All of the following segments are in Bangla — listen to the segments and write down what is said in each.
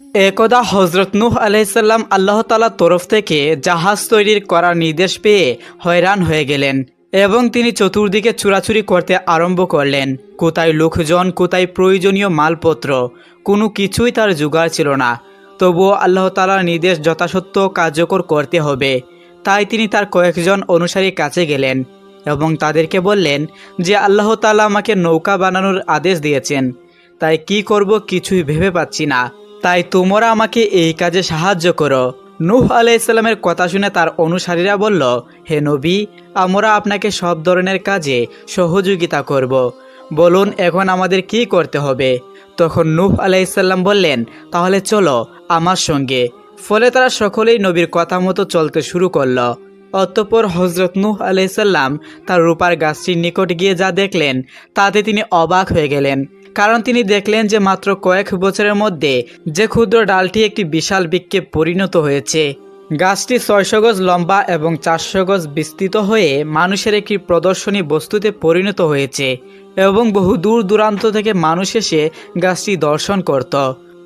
একদা হজরত নূহ আলাইসাল্লাম আল্লাহ তালার তরফ থেকে জাহাজ তৈরির করার নির্দেশ পেয়ে হয়রান হয়ে গেলেন এবং তিনি চতুর্দিকে চুরাচুরি করতে আরম্ভ করলেন। কোথায় লোকজন, কোথায় প্রয়োজনীয় মালপত্র, কোনো কিছুই তার জোগাড় ছিল না। তবুও আল্লাহ তালার নির্দেশ যথাসত্য কার্যকর করতে হবে। তাই তিনি তার কয়েকজন অনুসারীর কাছে গেলেন এবং তাদেরকে বললেন যে, আল্লাহ তালা আমাকে নৌকা বানানোর আদেশ দিয়েছেন। তাই কি করব কিছুই ভেবে পাচ্ছি না। তাই তোমরা আমাকে এই কাজে সাহায্য করো। নূহ আলাইসাল্লামের কথা শুনে তার অনুসারীরা বলল, হে নবী, আমরা আপনাকে সব ধরনের কাজে সহযোগিতা করব। বলুন, এখন আমাদের কি করতে হবে? তখন নূহ আলাইসাল্লাম বললেন, তাহলে চলো আমার সঙ্গে। ফলে তারা সকলেই নবীর কথা মতো চলতে শুরু করল। অতঃপর হজরত নূহ আলাইসাল্লাম তার রূপার গাছটির নিকট গিয়ে যা দেখলেন, তাতে তিনি অবাক হয়ে গেলেন। কারণ তিনি দেখলেন যে মাত্র কয়েক বছরের মধ্যে যে ক্ষুদ্র ডালটি একটি বিশাল বৃক্ষে পরিণত হয়েছে। গাছটি ছয়শো গজ লম্বা এবং চারশো গজ বিস্তৃত হয়ে মানুষের একটি প্রদর্শনী বস্তুতে পরিণত হয়েছে এবং বহু দূর দূরান্ত থেকে মানুষ এসে গাছটি দর্শন করত।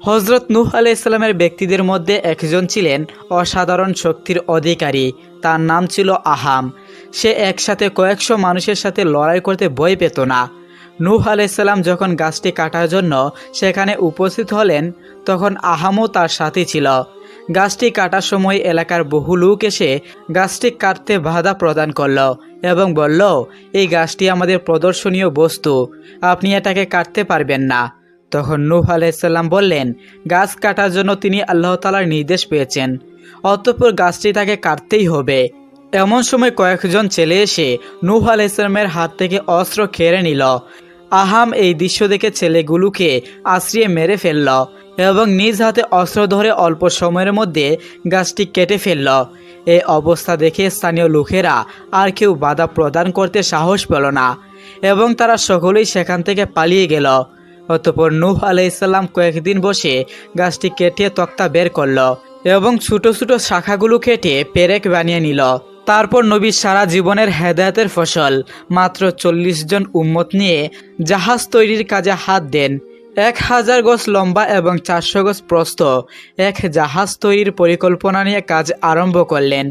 হজরত নূহ ইসলামের ব্যক্তিদের মধ্যে একজন ছিলেন অসাধারণ শক্তির অধিকারী, তার নাম ছিল আহাম। সে একসাথে কয়েকশো মানুষের সাথে লড়াই করতে ভয় পেত না। নূহ আলাইসাল্লাম যখন গাছটি কাটার জন্য সেখানে উপস্থিত হলেন, তখন আহামও তার সাথে ছিল। গাছটি কাটার সময় এলাকার বহু লোক এসে গাছটি কাটতে বাধা প্রদান করল এবং বলল, এই গাছটি আমাদের প্রদর্শনীয় বস্তু, আপনি এটাকে কাটতে পারবেন না। তখন নূহ আলাইসাল্লাম বললেন, গাছ কাটার জন্য তিনি আল্লাহ তালার নির্দেশ পেয়েছেন, অতঃপর গাছটি তাকে কাটতেই হবে। এমন সময় কয়েকজন ছেলে এসে নূহ আলাইসালামের হাত থেকে অস্ত্র কেড়ে নিল। আহাম এই দৃশ্য দেখে ছেলেগুলোকে আশ্রিয়ে মেরে ফেলল এবং নিজ হাতে অস্ত্র ধরে অল্প সময়ের মধ্যে গাছটি কেটে ফেলল। এই অবস্থা দেখে স্থানীয় লোকেরা আর কেউ বাধা প্রদান করতে সাহস পেল না এবং তারা সকলেই সেখান থেকে পালিয়ে গেল। অতপর নূহ আলাইসাল্লাম কয়েকদিন বসে গাছটি কেটে তক্তা বের করল এবং ছোট ছোট শাখাগুলো কেটে পেরেক বানিয়ে নিল। তারপর নবী সারা জীবনের হেদায়তের ফসল, মাত্র চল্লিশ জন উম্মত নিয়ে জাহাজ তৈরির কাজে হাত দেন। এক হাজার গজ লম্বা এবং চারশো গজ প্রস্থ এক জাহাজ তৈরির পরিকল্পনা নিয়ে কাজ আরম্ভ করলেন।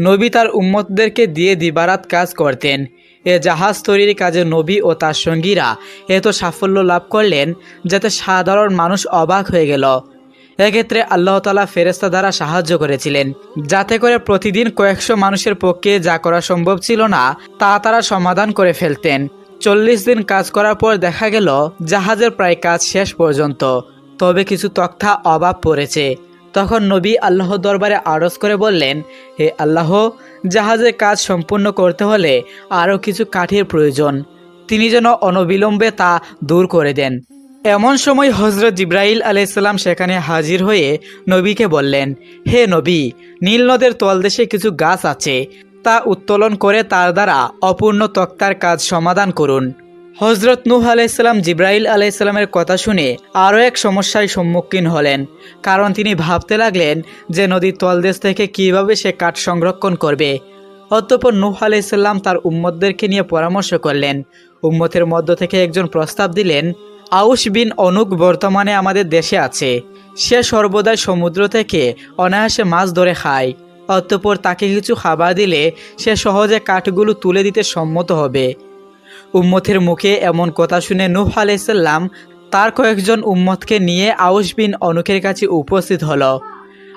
নবী তার উম্মতদেরকে দিয়ে দিবারাত কাজ করতেন। এ জাহাজ তৈরির কাজে নবী ও তার সঙ্গীরা এত সাফল্য লাভ করলেন যাতে সাধারণ মানুষ অবাক হয়ে গেল। এক্ষেত্রে আল্লাহ তালা ফেরেস্তা দ্বারা সাহায্য করেছিলেন, যাতে করে প্রতিদিন কয়েকশো মানুষের পক্ষে যা করা সম্ভব ছিল না, তা তারা সমাধান করে ফেলতেন। চল্লিশ দিন কাজ করার পর দেখা গেল, জাহাজের প্রায় কাজ শেষ পর্যন্ত। তবে কিছু তক্তা অভাব পড়েছে। তখন নবী আল্লাহ দরবারে আরজ করে বললেন, হে আল্লাহ জাহাজের কাজ সম্পূর্ণ করতে হলে আরও কিছু কাঠের প্রয়োজন। তিনি যেন অনবিলম্বে তা দূর করে দেন। এমন সময় হজরত জিব্রাইল আলাইসাল্লাম সেখানে হাজির হয়ে নবীকে বললেন, হে নবী, নীল নদের তলদেশে কিছু গাছ আছে। তা উত্তোলন করে তার দ্বারা অপূর্ণ তক্তার কাজ সমাধান করুন। হজরত নূহ আলাইসাল্লাম জিব্রাইল আলাইসাল্লামের কথা শুনে আরও এক সমস্যায় সম্মুখীন হলেন, কারণ তিনি ভাবতে লাগলেন যে নদীর তলদেশ থেকে কীভাবে সে কাঠ সংরক্ষণ করবে। অতঃপর নূহ আলাইসাল্লাম তার উম্মতদেরকে নিয়ে পরামর্শ করলেন। উম্মতের মধ্য থেকে একজন প্রস্তাব দিলেন আউস বিন অনুক বর্তমানে আমাদের দেশে আছে। সে সর্বদাই সমুদ্র থেকে অনায়াসে মাছ ধরে খায়। অতঃপর তাকে কিছু খাবার দিলে সে সহজে কাঠগুলো তুলে দিতে সম্মত হবে। উম্মতের মুখে এমন কথা শুনে নূহ আলাইসাল্লাম তার কয়েকজন উম্মতকে নিয়ে আউস বিন অনুকের কাছে উপস্থিত হল।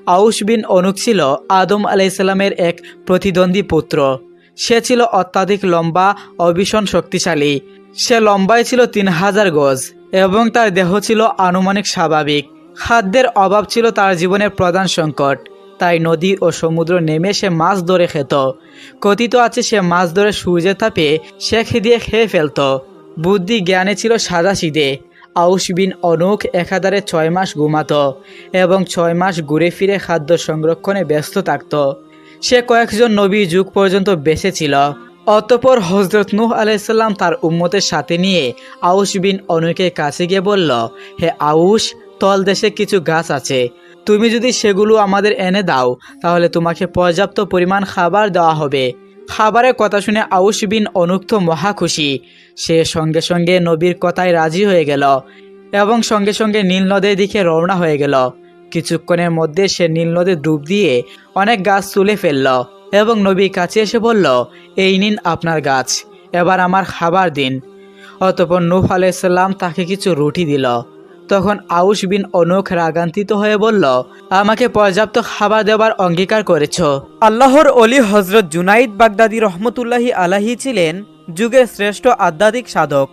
আউস বিন অনুক ছিল আদম আলাইসাল্লামের এক প্রতিদ্বন্দ্বী পুত্র। সে ছিল অত্যাধিক লম্বা অভীষণ শক্তিশালী। সে লম্বায় ছিল তিন হাজার গজ। এবং তার দেহ ছিল আনুমানিক স্বাভাবিক। খাদ্যের অভাব ছিল তার জীবনের প্রধান সংকট। তাই নদী ও সমুদ্র নেমে সে মাছ ধরে খেত। কথিত আছে সে মাছ ধরে সূর্যের তাপে সে দিয়ে খেয়ে ফেলত। বুদ্ধি জ্ঞানে ছিল সাদা সিদে। আউস বিন অনুক একাধারে ছয় মাস ঘুমাতো এবং ছয় মাস ঘুরে ফিরে খাদ্য সংরক্ষণে ব্যস্ত থাকত। সে কয়েকজন নবী যুগ পর্যন্ত বেঁচে ছিল। অতপর হজরত নূহ আলাইসাল্লাম তার উম্মতের সাথে নিয়ে আউস বিন অনুকের কাছে গিয়ে বলল, হে আউস তল দেশে কিছু গাছ আছে। তুমি যদি সেগুলো আমাদের এনে দাও, তাহলে তোমাকে পর্যাপ্ত পরিমাণ খাবার দেওয়া হবে। খাবারের কথা শুনে আউস বিন অনুক্ত মহা খুশি। সে সঙ্গে সঙ্গে নবীর কথায় রাজি হয়ে গেল এবং সঙ্গে সঙ্গে নীল নদের দিকে রওনা হয়ে গেল। কিছুক্ষণের মধ্যে সে নীল নদে ডুব দিয়ে অনেক গাছ তুলে ফেলল। এবং নবীর কাছে এসে বলল, এই নিন আপনার গাছ। এবার আমার খাবার দিন। অতপর নূহ আলাইসাল্লাম তাকে কিছু রুটি দিল। তখন আউস বিন অনুখ রাগান্তিত হয়ে বলল, আমাকে পর্যাপ্ত খাবার দেওয়ার অঙ্গীকার করেছ। আল্লাহর অলি হজরত জুনাইদ বাগদাদি রহমতুল্লাহি আলাহি ছিলেন যুগের শ্রেষ্ঠ আধ্যাত্মিক সাধক।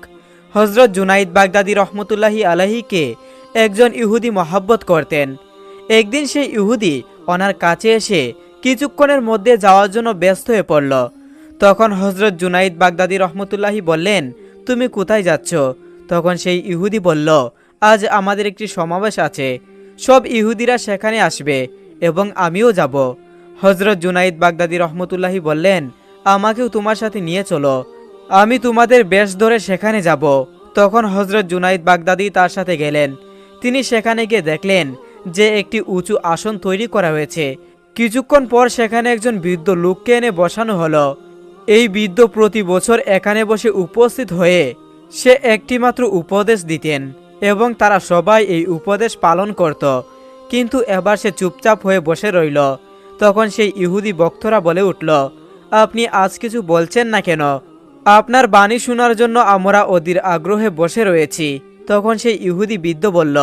হজরত জুনাইদ বাগদাদি রহমতুল্লাহি আলাহিকে একজন ইহুদি মহাব্বত করতেন। একদিন সেই ইহুদি ওনার কাছে এসে কিছুক্ষণের মধ্যে যাওয়ার জন্য ব্যস্ত হয়ে পড়ল। তখন হজরত জুনাইদ বাগদাদি রহমতুল্লাহি বললেন, তুমি কোথায় যাচ্ছ? তখন সেই ইহুদি বলল, আজ আমাদের একটি সমাবেশ আছে। সব ইহুদিরা সেখানে আসবে এবং আমিও যাব। হজরত জুনাইদ বাগদাদি রহমতুল্লাহি বললেন, আমাকেও তোমার সাথে নিয়ে চলো। আমি তোমাদের বেশ ধরে সেখানে যাব। তখন হজরত জুনাইদ বাগদাদি তার সাথে গেলেন। তিনি সেখানে গিয়ে দেখলেন যে একটি উঁচু আসন তৈরি করা হয়েছে। কিছুক্ষণ পর সেখানে একজন বৃদ্ধ লোককে এনে বসানো হলো। এই বৃদ্ধ প্রতি বছর এখানে বসে উপস্থিত হয়ে সে একটিমাত্র উপদেশ দিতেন এবং তারা সবাই এই উপদেশ পালন করত। কিন্তু এবার সে চুপচাপ হয়ে বসে রইল। তখন সেই ইহুদি বক্তরা বলে উঠল, আপনি আজ কিছু বলছেন না কেন? আপনার বাণী শোনার জন্য আমরা অধীর আগ্রহে বসে রয়েছি। তখন সেই ইহুদি বৃদ্ধ বলল,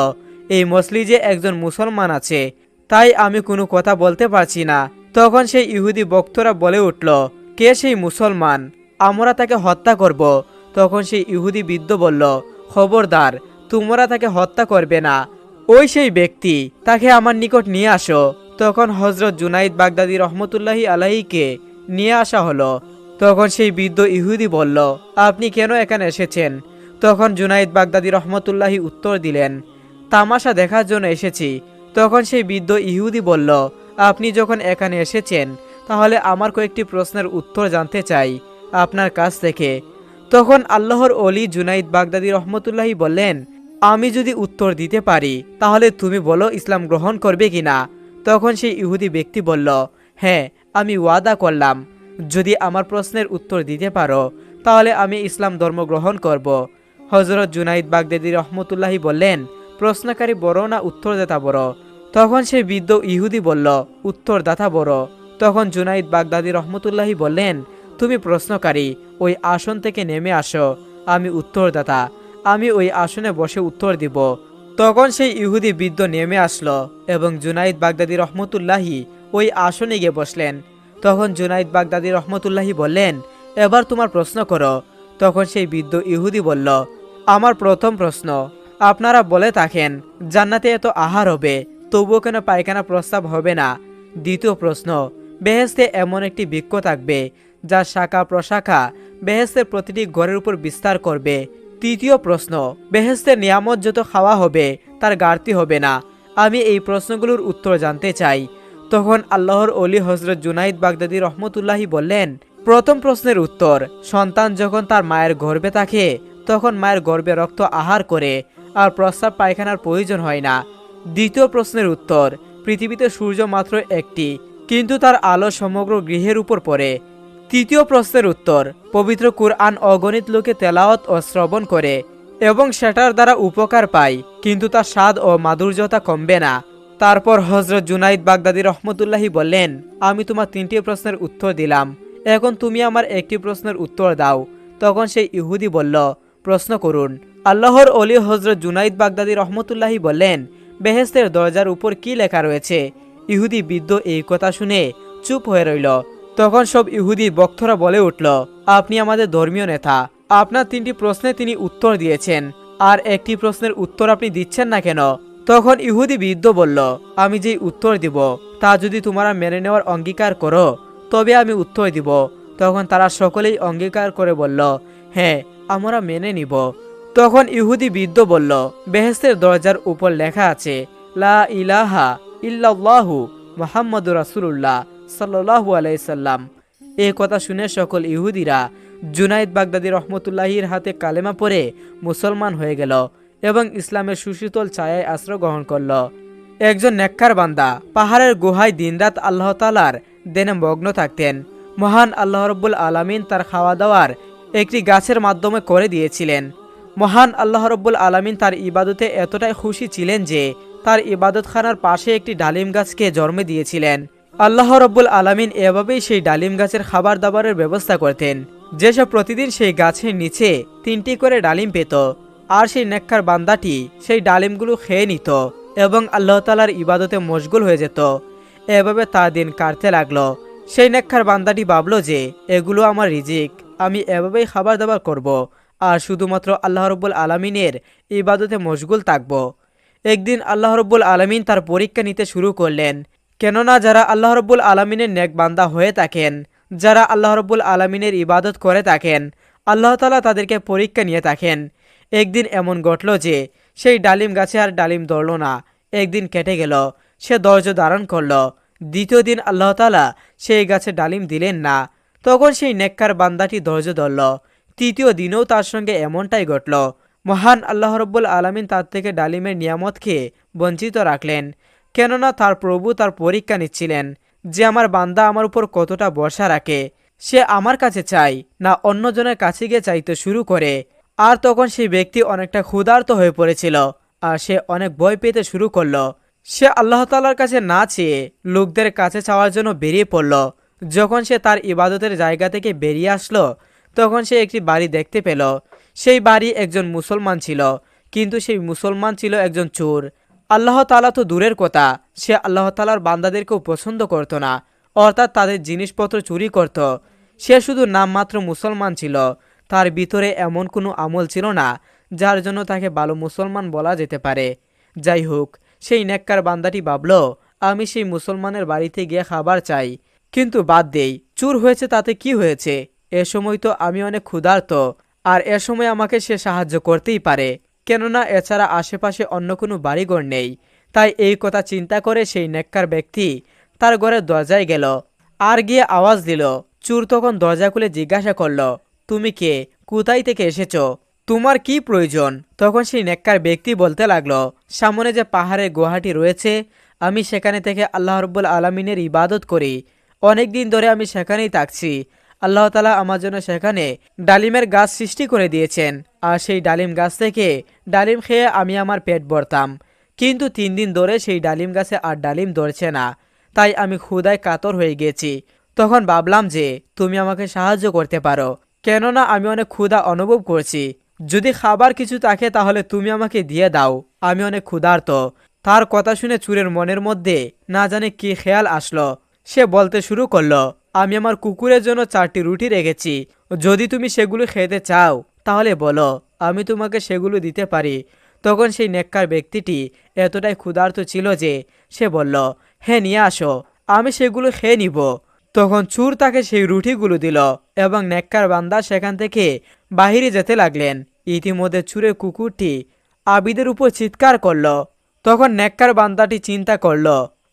এই মসলিজে একজন মুসলমান আছে তাই আমি কোনো কথা বলতে পারছি না। তখন সেই ইহুদি বক্তরা বলে উঠল, কে সেই মুসলমান? আমরা তাকে হত্যা করব। তখন সেই ইহুদি বৃদ্ধ বলল, খবরদার, তোমরা তাকে হত্যা করবে না। ওই সেই ব্যক্তি, তাকে আমার নিকট নিয়ে আসো। তখন হজরত জুনাইদ বাগদাদি রহমতুল্লাহি আলাহিকে নিয়ে আসা হলো। তখন সেই বৃদ্ধ ইহুদি বলল, আপনি কেন এখানে এসেছেন? তখন জুনাইদ বাগদাদি রহমতুল্লাহি উত্তর দিলেন, তামাশা দেখার জন্য এসেছি। তখন সেই বৃদ্ধ ইহুদি বলল, আপনি যখন এখানে এসেছেন, তাহলে আমার কয়েকটি প্রশ্নের উত্তর জানতে চাই আপনার কাছ থেকে। তখন আল্লাহর অলি জুনাইদ বাগদাদি রহমতুল্লাহি বললেন, আমি যদি উত্তর দিতে পারি, তাহলে তুমি বলো ইসলাম গ্রহণ করবে কিনা? তখন সেই ইহুদি ব্যক্তি বলল হ্যাঁ আমি ওয়াদা করলাম। যদি আমার প্রশ্নের উত্তর দিতে পারো, তাহলে আমি ইসলাম ধর্ম গ্রহণ করব। হজরত জুনাইদ বাগদাদি রহমতুল্লাহি বললেন প্রশ্নকারী বড় না উত্তরদাতা বড়? তখন সেই বৃদ্ধ ইহুদি বলল, উত্তরদাতা বড়। তখন জুনাইদ বাগদাদি রহমতুল্লাহি বললেন, তুমি প্রশ্নকারী, ওই আসন থেকে নেমে আসো, আমি উত্তরদাতা, আমি ওই আসনে বসে উত্তর দিব। তখন সেই ইহুদি বৃদ্ধ নেমে আসলো এবং জুনাইদ বাগদাদি রহমতুল্লাহি ওই আসনে গিয়ে বসলেন। তখন জুনাইদ বাগদাদি রহমতুল্লাহি বললেন, এবার তোমার প্রশ্ন করো। তখন সেই বৃদ্ধ ইহুদি বলল, আমার প্রথম প্রশ্ন আপনারা বলে থাকেন, জান্নাতে এত আহার হবে, তবুও কেন পায়খানা প্রস্তাব হবে না? দ্বিতীয় প্রশ্ন বেহেস্তে এমন একটি বৃক্ষ থাকবে, যা শাখা প্রশাখা বেহেস্তের প্রতিটি ঘরের উপর বিস্তার করবে। তৃতীয় প্রশ্ন বেহেস্তের নিয়ামত যত খাওয়া হবে, তার গাড়তি হবে না? আমি এই প্রশ্নগুলোর উত্তর জানতে চাই। তখন আল্লাহর অলি হজরত জুনাইদ বাগদাদি রহমতুল্লাহি বললেন, প্রথম প্রশ্নের উত্তর, সন্তান যখন তার মায়ের গর্ভে থাকে, তখন মায়ের গর্ভে রক্ত আহার করে আর প্রস্রাব পায়খানার প্রয়োজন হয় না। দ্বিতীয় প্রশ্নের উত্তর, পৃথিবীতে সূর্য মাত্র একটি, কিন্তু তার আলো সমগ্র গৃহের উপর পড়ে। তৃতীয় প্রশ্নের উত্তর, পবিত্র কুরআন অগণিত লোকে তেলাওয়াত ও শ্রবণ করে এবং সেটার দ্বারা উপকার পায়, কিন্তু তার স্বাদ ও মাধুর্যতা কমবে না। তারপর হজরত জুনাইদ বাগদাদি রহমতুল্লাহি বললেন, আমি তোমার তিনটি প্রশ্নের উত্তর দিলাম। এখন তুমি আমার একটি প্রশ্নের উত্তর দাও। তখন সেই ইহুদি বলল, প্রশ্ন করুন। আল্লাহর অলি হজরত জুনাইদ বাগদাদি রহমতুল্লাহি বললেন বেহেস্তের দরজার উপর কি লেখা রয়েছে? ইহুদি বৃদ্ধ এই কথা শুনে চুপ হয়ে রইল। তখন সব ইহুদি বক্তরা বলে উঠল, আপনি আমাদের ধর্মীয় নেতা। আপনার তিনটি প্রশ্নে তিনি উত্তর দিয়েছেন, আর একটি প্রশ্নের উত্তর আপনি দিচ্ছেন না কেন? তখন ইহুদি বৃদ্ধ বলল, আমি যেই উত্তর দিব, তা যদি তোমরা মেনে নেওয়ার অঙ্গীকার করো, তবে আমি উত্তর দিব। তখন তারা সকলেই অঙ্গীকার করে বলল হ্যাঁ আমরা মেনে নিব। তখন ইহুদি বৃদ্ধ বলল, বেহেস্তের দরজার উপর লেখা আছে, লা ইলাহা ইল্লাল্লাহু মোহাম্মদ রাসুল্লাহ সাল্লাহু আলাইসাল্লাম এ কথা শুনে সকল ইহুদিরা জুনাইদ বাগদাদি রহমতুল্লাহির হাতে কালেমা পরে মুসলমান হয়ে গেল এবং ইসলামের সুশীতল ছায়ায় আশ্রয় গ্রহণ করল। একজন নেককার বান্দা পাহাড়ের গুহায় দিনরাত আল্লাহ তালার দেনে মগ্ন থাকতেন। মহান আল্লাহ রব্বুল আলামিন তার খাওয়া দাওয়ার একটি গাছের মাধ্যমে করে দিয়েছিলেন। মহান আল্লাহ রব্বুল আলামিন তার ইবাদতে এতটাই খুশি ছিলেন যে তার ইবাদতখানার পাশে একটি ডালিম গাছকে জন্মে দিয়েছিলেন। আল্লাহ রব্বুল আলামিন এভাবেই সেই ডালিম গাছের খাবার দাবারের ব্যবস্থা করতেন। যেসব প্রতিদিন সেই গাছের নিচে তিনটি করে ডালিম পেত, আর সেই নেককার বান্দাটি সেই ডালিমগুলো খেয়ে নিত এবং আল্লাহ তালার ইবাদতে মশগুল হয়ে যেত। এভাবে তা দিন কাটতে লাগল। সেই নেককার বান্দাটি ভাবলো যে, এগুলো আমার রিজিক, আমি এভাবেই খাবার দাবার করব। আর শুধুমাত্র আল্লাহ রব্বুল আলমিনের ইবাদতে মশগুল থাকব। একদিন আল্লাহ রব্বুল আলমিন তার পরীক্ষা নিতে শুরু করলেন। কেননা যারা আল্লাহ রব্বুল আলমিনের নেক বান্দা হয়ে থাকেন, যারা আল্লাহ রব্বুল আলমিনের ইবাদত করে থাকেন, আল্লাহ তালা তাদেরকে পরীক্ষা নিয়ে থাকেন। একদিন এমন ঘটল যে, সেই ডালিম গাছে আর ডালিম ধরল না। একদিন কেটে গেল, সে ধৈর্য ধারণ করল। দ্বিতীয় দিন আল্লাহ তালা সেই গাছে ডালিম দিলেন না। তখন সেই নেককার বান্দাটি ধৈর্য ধরল। তৃতীয় দিনেও তার সঙ্গে এমনটাই ঘটল। মহান আল্লাহ রব্বুল আলমিন তার থেকে ডালিমের নিয়ামতকে বঞ্চিত রাখলেন। কেননা তার প্রভু তার পরীক্ষা নিচ্ছিলেন যে আমার বান্দা আমার উপর কতটা ভরসা রাখে। সে আমার কাছে চাই না অন্যজনের কাছে গিয়ে চাইতে শুরু করে। আর তখন সেই ব্যক্তি অনেকটা ক্ষুধার্ত হয়ে পড়েছিল আর সে অনেক ভয় পেতে শুরু করল। সে আল্লাহ তালার কাছে না চেয়ে লোকদের কাছে চাওয়ার জন্য বেরিয়ে পড়ল। যখন সে তার ইবাদতের জায়গা থেকে বেরিয়ে আসলো তখন সে একটি বাড়ি দেখতে পেল। সেই বাড়ি একজন মুসলমান ছিল, কিন্তু সেই মুসলমান ছিল একজন চোর। আল্লাহ তালা তো দূরের কথা, সে আল্লাহ তালার বান্দাদেরকেও পছন্দ করতো না, অর্থাৎ তাদের জিনিসপত্র চুরি করত। সে শুধু নামমাত্র মুসলমান ছিল, তার ভিতরে এমন কোনো আমল ছিল না, যার জন্য তাকে ভালো মুসলমান বলা যেতে পারে। যাই হোক, সেই নেককার বান্দাটি ভাবল, আমি সেই মুসলমানের বাড়িতে গিয়ে খাবার চাই, কিন্তু বাদ দেই, চুর হয়েছে তাতে কি হয়েছে? এ সময় তো আমি অনেক ক্ষুধার্ত, আর এ সময় আমাকে সে সাহায্য করতেই পারে। কেননা এছাড়া আশেপাশে অন্য কোনো বাড়িঘর নেই। তাই এই কথা চিন্তা করে সেই নেককার ব্যক্তি তার ঘরের দরজায় গেল। আর গিয়ে আওয়াজ দিল। চুর তখন দরজা খুলে জিজ্ঞাসা করল, তুমি কে? কোথায় থেকে এসেছ? তোমার কি প্রয়োজন? তখন সেই নেককার ব্যক্তি বলতে লাগল, সামনে যে পাহাড়ে গুহাটি রয়েছে, আমি সেখানে থেকে আল্লাহ রব্বুল আলমিনের ইবাদত করি। অনেক দিন ধরে আমি সেখানেই থাকছি। আল্লাহ তালা আমার জন্য সেখানে ডালিমের গাছ সৃষ্টি করে দিয়েছেন। আর সেই ডালিম গাছ থেকে ডালিম খেয়ে আমি আমার পেট ভরতাম। কিন্তু তিন দিন ধরে সেই ডালিম গাছে আর ডালিম ধরছে না। তাই আমি ক্ষুদায় কাতর হয়ে গেছি। তখন ভাবলাম যে, তুমি আমাকে সাহায্য করতে পারো। কেননা আমি অনেক ক্ষুধা অনুভব করছি। যদি খাবার কিছু থাকে তাহলে তুমি আমাকে দিয়ে দাও। আমি অনেক ক্ষুধার্ত। তার কথা শুনে চুরের মনের মধ্যে না জানে কি খেয়াল আসলো। সে বলতে শুরু করল আমি আমার কুকুরের জন্য চারটি রুটি রেখেছি। যদি তুমি সেগুলো খেতে চাও, তাহলে বলো, আমি তোমাকে সেগুলো দিতে পারি। তখন সেই নেককার ব্যক্তিটি এতটাই ক্ষুধার্ত ছিল যে সে বলল হ্যাঁ নিয়ে আসো, আমি সেগুলো খেয়ে নিব। তখন চুর তাকে সেই রুটিগুলো দিল এবং নেককার বান্দা সেখান থেকে বাহিরে যেতে লাগলেন। ইতিমধ্যে চুরের কুকুরটি আবিদের উপর চিৎকার করল। তখন নেককার বান্দাটি চিন্তা করল,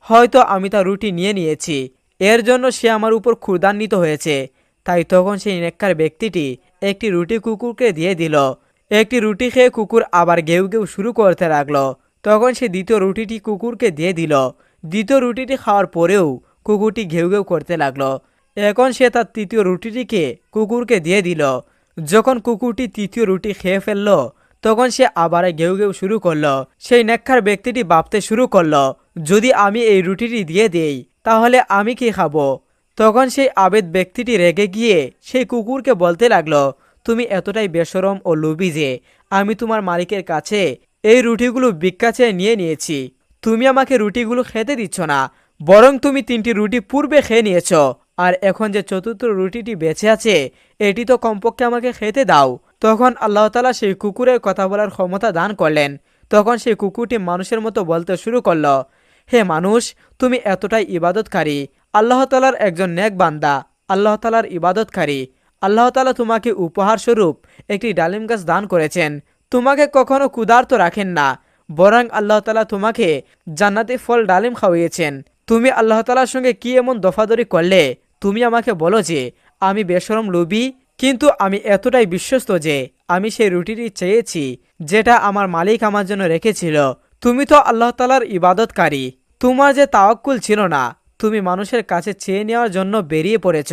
হয়তো আমি তার রুটি নিয়ে নিয়েছি। এর জন্য সে আমার উপর ক্ষুদান্বিত হয়েছে। তাই তখন সেই নেককার ব্যক্তিটি একটি রুটি কুকুরকে দিয়ে দিল। একটি রুটি খেয়ে কুকুর আবার গেউ গেউ শুরু করতে লাগল। তখন সে দ্বিতীয় রুটিটি কুকুরকে দিয়ে দিল। দ্বিতীয় রুটিটি খাওয়ার পরেও কুকুরটি ঘেউ ঘেউ করতে লাগল। এখন সে তার তৃতীয় রুটিটিকে কুকুরকে দিয়ে দিল। যখন কুকুরটি তৃতীয় রুটি খেয়ে ফেলল, তখন সে আবার ঘেউ ঘেউ শুরু করল। সেই নেককার ব্যক্তিটি ভাবতে শুরু করল, যদি আমি এই রুটিটি দিয়ে দেই তাহলে আমি কি খাব? তখন সেই আবেদ ব্যক্তিটি রেগে গিয়ে সেই কুকুরকে বলতে লাগল, তুমি এতটাই বেসরম ও লোভী যে, আমি তোমার মালিকের কাছে এই রুটিগুলো ভিক্ষা চেয়ে নিয়ে নিয়েছি। তুমি আমাকে রুটিগুলো খেতে দিচ্ছ না, বরং তুমি তিনটি রুটি পূর্বে খেয়ে নিয়েছ, আর এখন যে চতুর্থ রুটিটি বেঁচে আছে, এটি তো কমপক্ষে আমাকে খেতে দাও। তখন আল্লাহ তালা সেই কুকুরের কথা বলার ক্ষমতা দান করলেন। তখন সেই কুকুরটি মানুষের মতো বলতে শুরু করল হে মানুষ, তুমি এতটাই ইবাদতকারী। আল্লাহ তালার একজন নেক বান্দা। আল্লাহ তালার ইবাদতকারী। আল্লাহ তালা তোমাকে উপহার স্বরূপ একটি ডালিম গাছ দান করেছেন। তোমাকে কখনো ক্ষুধার্ত রাখেন না। বরং আল্লাহ তালা তোমাকে জান্নাতি ফল ডালিম খাওয়িয়েছেন। তুমি আল্লাহ তালার সঙ্গে কি এমন দফাদরি করলে? তুমি আমাকে বলো যে, আমি বেসরম লোভী, কিন্তু আমি এতটাই বিশ্বস্ত যে, আমি সেই রুটিটি চেয়েছি যেটা আমার মালিক আমার জন্য রেখেছিল। তুমি তো আল্লাহ তালার ইবাদতকারী। তোমার যে তাওয়াক্কুল ছিল না তুমি মানুষের কাছে চেয়ে নেওয়ার জন্য বেরিয়ে পড়েছ।